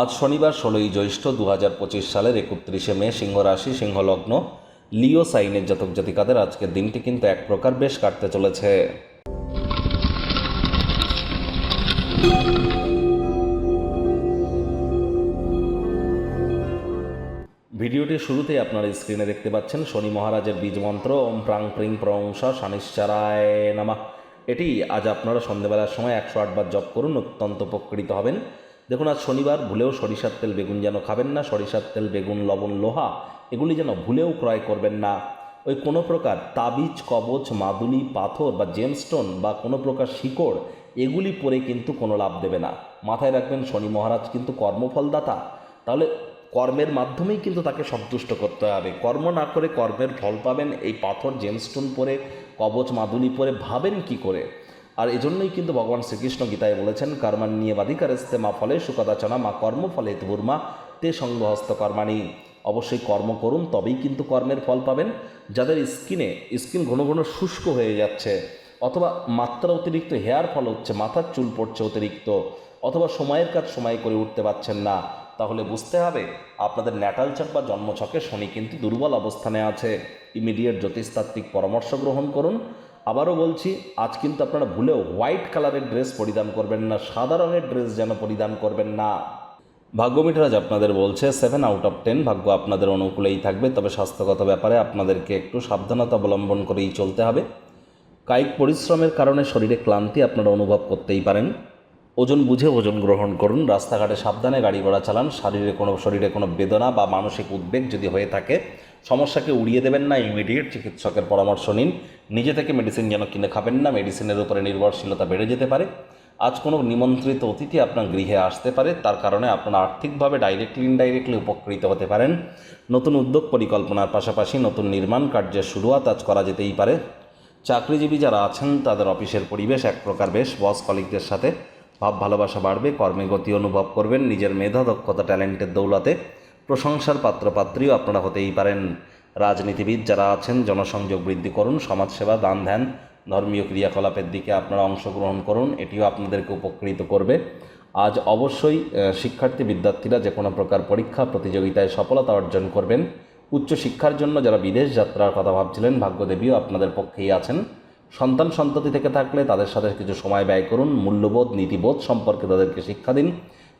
আজ শনিবার ষোলোই জ্যৈষ্ঠ দু হাজার পঁচিশ সালের একত্রিশে মে সিংহ রাশি সিংহ লগ্ন লিও সাইনের জাতক জাতিকাদের আজকের দিনটি কিন্তু এক প্রকার বেশ কাটতে চলেছে। ভিডিওটির শুরুতে আপনারা স্ক্রিনে দেখতে পাচ্ছেন শনি মহারাজের বীজ মন্ত্র, ওম প্রাং প্রিং প্রংস, শানিশ্চারায় নামা। এটি আজ আপনারা সন্ধ্যেবেলার সময় একশো আটবার জপ করুন, অত্যন্ত উপকৃত হবেন। দেখুন, আজ শনিবার ভুলেও সরিষার তেল বেগুন যেন খাবেন না, সরিষার তেল, বেগুন, লবণ, লোহা, এগুলি যেন ভুলেও ক্রয় করবেন না। ওই কোনো প্রকার তাবিজ, কবচ, মাদুলি, পাথর বা জেমস্টোন বা কোনো প্রকার শিকড়, এগুলি পরে কিন্তু কোনো লাভ দেবে না। মাথায় রাখবেন, শনি মহারাজ কিন্তু কর্মফলদাতা। তাহলে কর্মের মাধ্যমেই কিন্তু তাকে সন্তুষ্ট করতে হবে। কর্ম না করে কর্মের ফল পাবেন, এই পাথর জেমস্টোন পরে, কবচ, মাদুলি পরে, ভাবেন কি করে? আর এজন্যই কিন্তু ভগবান শ্রীকৃষ্ণ গীতায় বলেছেন কর্মান নিয়ে বাধিকারস্তে মা ফলে সুকদাচনা মা কর্ম ফলে তুর্মা তে সঙ্গহস্ত কর্মাণী। অবশ্যই কর্ম করুন, তবেই কিন্তু কর্মের ফল পাবেন। যাদের স্কিনে, স্কিন ঘন ঘন শুষ্ক হয়ে যাচ্ছে, অথবা মাত্রা অতিরিক্ত হেয়ার ফল হচ্ছে, মাথার চুল পড়ছে অতিরিক্ত, অথবা সময়ের কাজ সময় করে উঠতে পারছেন না, তাহলে বুঝতে হবে, আপনাদের ন্যাটাল চাক বা জন্মছকে শনি কিন্তু দুর্বল অবস্থানে আছে। ইমিডিয়েট জ্যোতিষতাত্ত্বিক পরামর্শ গ্রহণ করুন। আবারও বলছি, আজ কিন্তু আপনারা ভুলেও হোয়াইট কালারের ড্রেস পরিধান করবেন না, সাদা রঙের ড্রেস যেন পরিধান করবেন না। ভাগ্য ভাগ্যমিটারাজ আপনাদের বলছে সেভেন আউট অফ টেন ভাগ্য আপনাদের অনুকূলেই থাকবে, তবে স্বাস্থ্যগত ব্যাপারে আপনাদেরকে একটু সাবধানতা অবলম্বন করেই চলতে হবে। কায়িক পরিশ্রমের কারণে শরীরে ক্লান্তি আপনারা অনুভব করতেই পারেন। ওজন বুঝে ওজন গ্রহণ করুন, রাস্তাঘাটে সাবধানে গাড়ি ঘোড়া চালান, শরীরে কোনো শরীরে কোনো বেদনা বা মানসিক উদ্বেগ যদি হয়ে থাকে সমস্যাকে উড়িয়ে দেবেন না ইমিডিয়েট চিকিৎসকের পরামর্শ নিন। নিজে থেকে মেডিসিন যেন কিনে খাবেন না মেডিসিনের উপরে নির্ভরশীলতা বেড়ে যেতে পারে। আজ কোনো নিমন্ত্রিত অতিথি আপনার গৃহে আসতে পারে, তার কারণে আপনারা আর্থিকভাবে ডাইরেক্টলি ইনডাইরেক্টলি উপকৃত হতে পারেন। নতুন উদ্যোগ পরিকল্পনার পাশাপাশি নতুন নির্মাণ কার্যের শুরুয়াত আজ করা যেতেই পারে। চাকরিজীবী যারা আছেন, তাদের অফিসের পরিবেশ এক প্রকার বেশ। বস কলিগদের সাথে ভাব ভালোবাসা বাড়বে, কর্মে গতি অনুভব করবেন, নিজের মেধা, দক্ষতা ট্যালেন্টের দৌলতে। প্রশংসার পাত্রপাত্রীও আপনারা হতেই পারেন। রাজনীতিবিদ যারা আছেন, জনসংযোগ বৃদ্ধি করুন, সমাজসেবা, দান ধ্যান, ধর্মীয় ক্রিয়াকলাপের দিকে আপনারা অংশগ্রহণ করুন, এটিও আপনাদেরকে উপকৃত করবে। আজ অবশ্যই শিক্ষার্থী বিদ্যার্থীরা যে কোনো প্রকার পরীক্ষা, প্রতিযোগিতায় সফলতা অর্জন করবেন। উচ্চ শিক্ষার জন্য যারা বিদেশ যাত্রার কথা ভাবছিলেন, ভাগ্যদেবীও আপনাদের পক্ষেই আছেন। সন্তান সন্ততি থেকে থাকলে তাদের সাথে কিছু সময় ব্যয় করুন, মূল্যবোধ, নীতিবোধ সম্পর্কে তাদেরকে শিক্ষা দিন।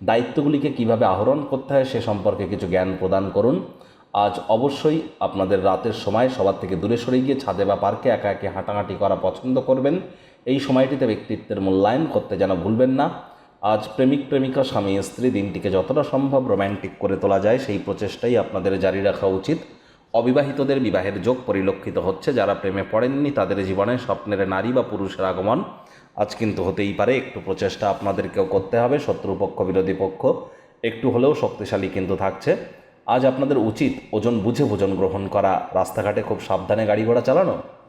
দায়িত্বগুলিকে কীভাবে আহরণ করতে হয় সে সম্পর্কে কিছু জ্ঞান প্রদান করুন। আজ অবশ্যই আপনাদের রাতের সময় সবার থেকে দূরে সরে গিয়ে ছাদে বা পার্কে একা একে হাঁটাহাঁটি করা পছন্দ করবেন। এই সময়টিতে ব্যক্তিত্বের মূল্যায়ন করতে যেন ভুলবেন না। আজ প্রেমিক, প্রেমিকা, স্বামী, স্ত্রী, দিনটিকে যতটা সম্ভব রোম্যান্টিক করে তোলা যায়, সেই প্রচেষ্টাই আপনাদের জারি রাখা উচিত। অবিবাহিতদের বিবাহের যোগ পরিলক্ষিত হচ্ছে। যারা প্রেমে পড়েননি, তাদের জীবনে স্বপ্নের নারী বা পুরুষের আগমন আজ কিন্তু হতেই পারে। একটু প্রচেষ্টা আপনাদেরকেও করতে হবে। শত্রুপক্ষ, বিরোধী পক্ষ একটু হলেও শক্তিশালী কিন্তু থাকছে। আজ আপনাদের উচিত ওজন বুঝে ভোজন গ্রহণ করা। রাস্তাঘাটে খুব সাবধানে গাড়ি ঘোড়া চালানো।